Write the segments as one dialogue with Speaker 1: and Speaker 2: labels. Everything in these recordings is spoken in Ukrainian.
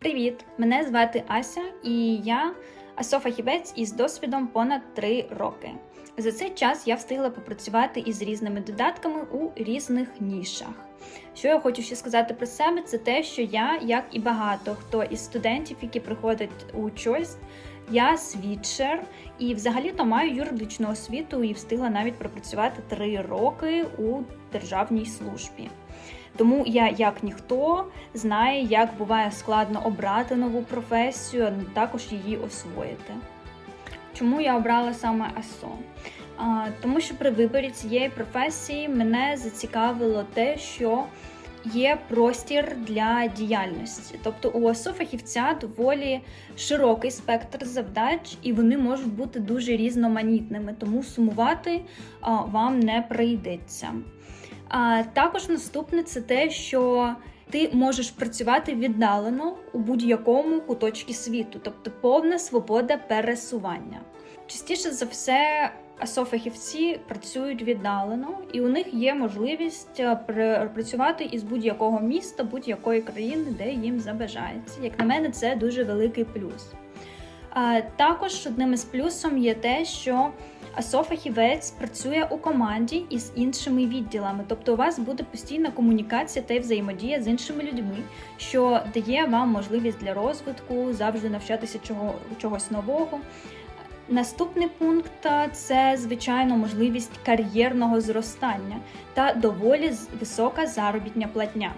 Speaker 1: Привіт! Мене звати Ася, і я асофахівець із досвідом понад 3 роки. За цей час я встигла попрацювати із різними додатками у різних нішах. Що я хочу ще сказати про себе, це те, що я, як і багато хто із студентів, які приходять у Choice, я свідчер і взагалі-то маю юридичну освіту і встигла навіть пропрацювати 3 роки у державній службі. Тому я, як ніхто, знає, як буває складно обрати нову професію, а також її освоїти. Чому я обрала саме АСО? А, тому що при виборі цієї професії мене зацікавило те, що є простір для діяльності. Тобто у АСО фахівця доволі широкий спектр завдач, і вони можуть бути дуже різноманітними, тому сумувати а, вам не прийдеться. А також наступне це те, що ти можеш працювати віддалено у будь-якому куточку світу, тобто повна свобода пересування. Частіше за все, асофахівці працюють віддалено, і у них є можливість е, працювати із будь-якого міста, будь-якої країни, де їм забажається. Як на мене, це дуже великий плюс. Також одним із плюсом є те, що асофахівець працює у команді із іншими відділами, тобто у вас буде постійна комунікація та взаємодія з іншими людьми, що дає вам можливість для розвитку, завжди навчатися чого, чогось нового. Наступний пункт це звичайно можливість кар'єрного зростання та доволі висока заробітня платня.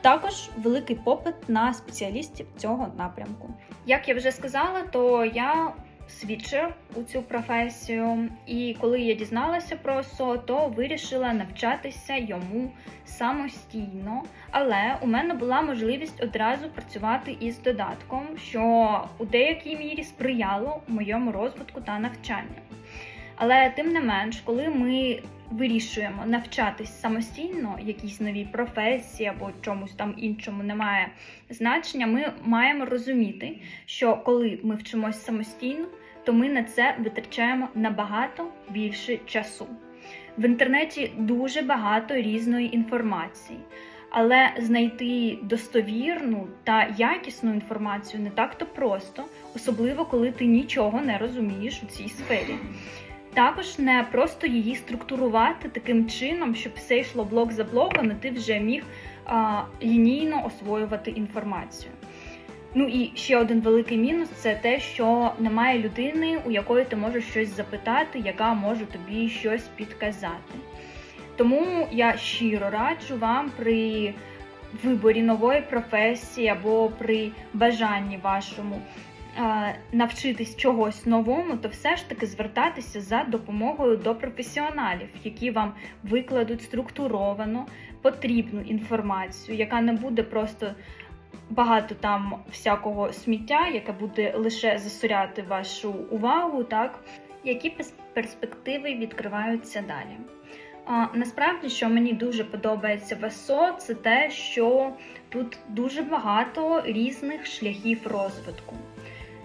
Speaker 1: Також великий попит на спеціалістів цього напрямку. Як я вже сказала, то я свідчер у цю професію, і коли я дізналася про ОСО, то вирішила навчатися йому самостійно. Але у мене була можливість одразу працювати із додатком, що у деякій мірі сприяло моєму розвитку та навчанню. Але тим не менш, коли ми вирішуємо навчатись самостійно, якійсь новій професії або чомусь там іншому немає значення, ми маємо розуміти, що коли ми вчимось самостійно, то ми на це витрачаємо набагато більше часу. В інтернеті дуже багато різної інформації, але знайти достовірну та якісну інформацію не так-то просто, особливо коли ти нічого не розумієш у цій сфері. Також не просто її структурувати таким чином, щоб все йшло блок за блоком, і ти вже міг а, лінійно освоювати інформацію. Ну і ще один великий мінус це те, що немає людини, у якої ти можеш щось запитати, яка може тобі щось підказати. Тому я щиро раджу вам при виборі нової професії або при бажанні вашому навчитись чогось новому, то все ж таки звертатися за допомогою до професіоналів, які вам викладуть структуровано потрібну інформацію, яка не буде просто багато там всякого сміття, яке буде лише засоряти вашу увагу, так які перспективи відкриваються далі. Насправді, що мені дуже подобається в ЕСО, це те, що тут дуже багато різних шляхів розвитку.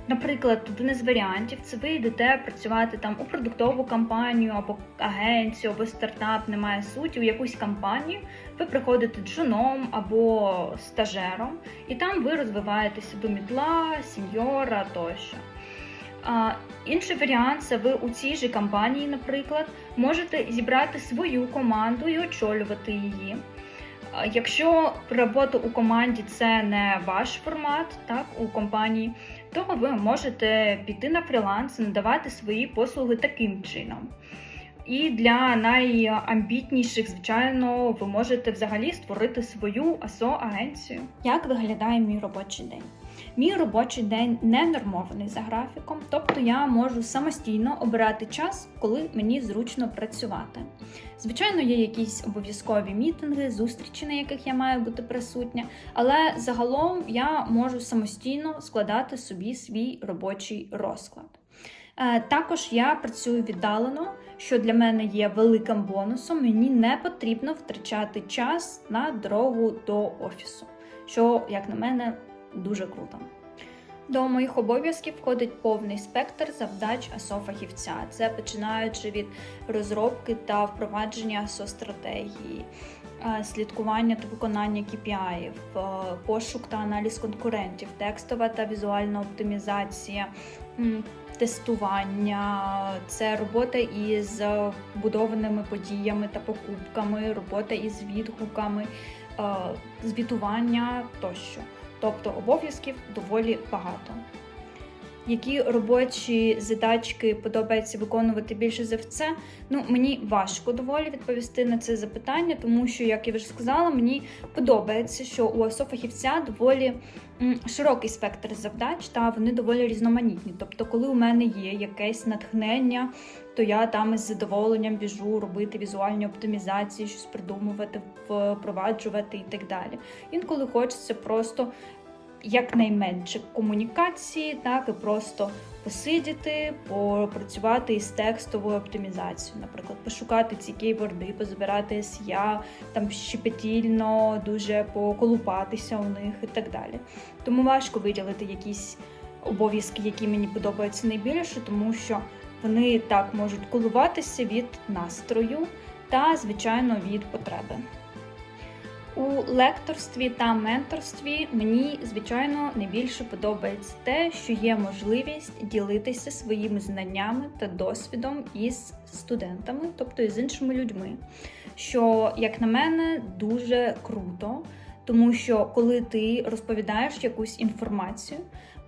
Speaker 1: Наприклад, один із варіантів це ви йдете працювати там у продуктову компанію або агенцію, або стартап, немає суті, у якусь компанію. Ви приходите джуном або стажером, і там ви розвиваєтеся до мідла, сіньора тощо. А, інший варіант це ви у цій же компанії, наприклад, можете зібрати свою команду і очолювати її. Якщо робота у команді це не ваш формат, так у компанії, то ви можете піти на фріланс надавати свої послуги таким чином. І для найамбітніших, звичайно, ви можете взагалі створити свою АСО-агенцію. Як виглядає мій робочий день? Мій робочий день не нормований за графіком, тобто я можу самостійно обирати час, коли мені зручно працювати. Звичайно, є якісь обов'язкові мітинги, зустрічі, на яких я маю бути присутня, але загалом я можу самостійно складати собі свій робочий розклад. Е, Також я працюю віддалено, що для мене є великим бонусом. Мені не потрібно втрачати час на дорогу до офісу, що, як на мене, дуже круто. До моїх обов'язків входить повний спектр завдач АСО-фахівця. Це починаючи від розробки та впровадження АСО-стратегії, е, слідкування та виконання KPI, е, пошук та аналіз конкурентів, текстова та візуальна оптимізація, тестування, це робота із будованими подіями та покупками, робота із відгуками, е, звітування тощо. Тобто обов'язків доволі багато. Які робочі задачки подобається виконувати більше за все? Ну, мені важко доволі відповісти на це запитання, тому що, як я вже сказала, мені подобається, що у асофахівця доволі широкий спектр завдач, та вони доволі різноманітні. Тобто, коли у мене є якесь натхнення, то я там із задоволенням біжу робити візуальні оптимізації, щось придумувати, впроваджувати і так далі. Інколи хочеться просто якнайменше комунікації, так і просто посидіти, попрацювати із текстовою оптимізацією, наприклад, пошукати ці кейворди, позабирати SEA, там щепетільно дуже поколупатися у них і так далі. Тому важко виділити якісь обов'язки, які мені подобаються найбільше, тому що вони так можуть коливатися від настрою та, звичайно, від потреби. У лекторстві та менторстві мені, звичайно, найбільше подобається те, що є можливість ділитися своїми знаннями та досвідом із студентами, тобто із іншими людьми. Що, як на мене, дуже круто, тому що коли ти розповідаєш якусь інформацію,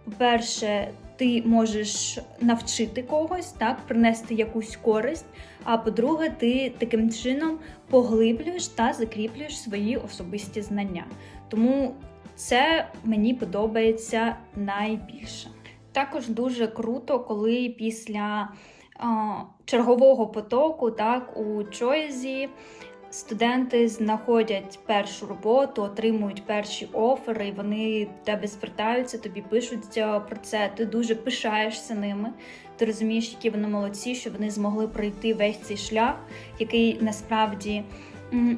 Speaker 1: по-перше, ти можеш навчити когось, так, принести якусь користь. А по-друге, ти таким чином поглиблюєш та закріплюєш свої особисті знання. Тому це мені подобається найбільше. Також дуже круто, коли після чергового потоку, так, у Чойзі студенти знаходять першу роботу, отримують перші офери, і вони до тебе звертаються, тобі пишуть е, про це. Ти дуже пишаєшся ними. Ти розумієш, які вони молодці, що вони змогли пройти весь цей шлях, який насправді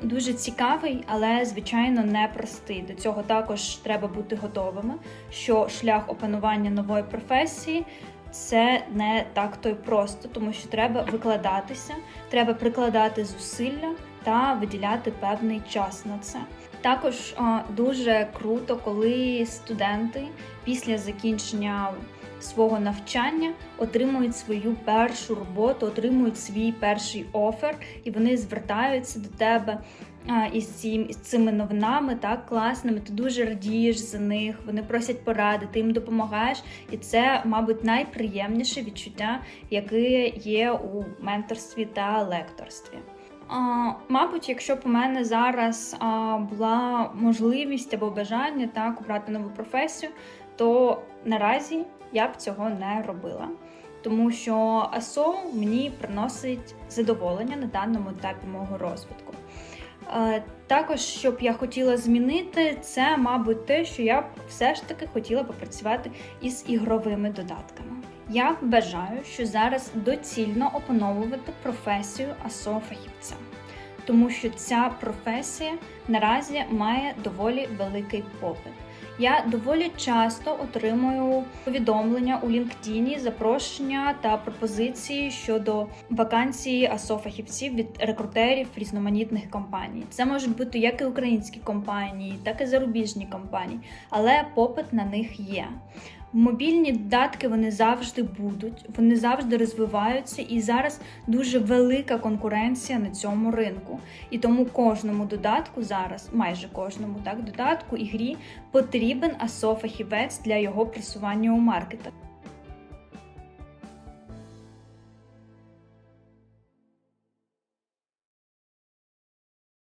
Speaker 1: дуже цікавий, але звичайно непростий. До цього також треба бути готовими. Що шлях опанування нової професії. Це не так то й просто, тому що треба викладатися, треба прикладати зусилля та виділяти певний час на це. Також дуже круто, коли студенти після закінчення свого навчання отримують свою першу роботу, отримують свій перший офер, і вони звертаються до тебе. із цими новинами, так класними, ти дуже радієш за них, вони просять поради, ти їм допомагаєш, і це, мабуть, найприємніше відчуття, яке є у менторстві та лекторстві. Мабуть, якщо б у мене зараз була можливість або бажання так обрати нову професію, то наразі я б цього не робила. Тому що АСО мені приносить задоволення на даному етапі мого розвитку. Також, що б я хотіла змінити, це, мабуть, те, що я б все ж таки хотіла попрацювати із ігровими додатками. Я вважаю, що зараз доцільно опановувати професію АСО-фахівця, тому що ця професія наразі має доволі великий попит. Я доволі часто отримую повідомлення у LinkedIn, запрошення та пропозиції щодо вакансії АСО-фахівців від рекрутерів різноманітних компаній. Це можуть бути як і українські компанії, так і зарубіжні компанії, але попит на них є. Мобільні додатки вони завжди будуть, вони завжди розвиваються, і зараз дуже велика конкуренція на цьому ринку. І тому кожному додатку зараз, майже кожному так додатку і грі потрібен асо-фахівець для його просування у маркетах.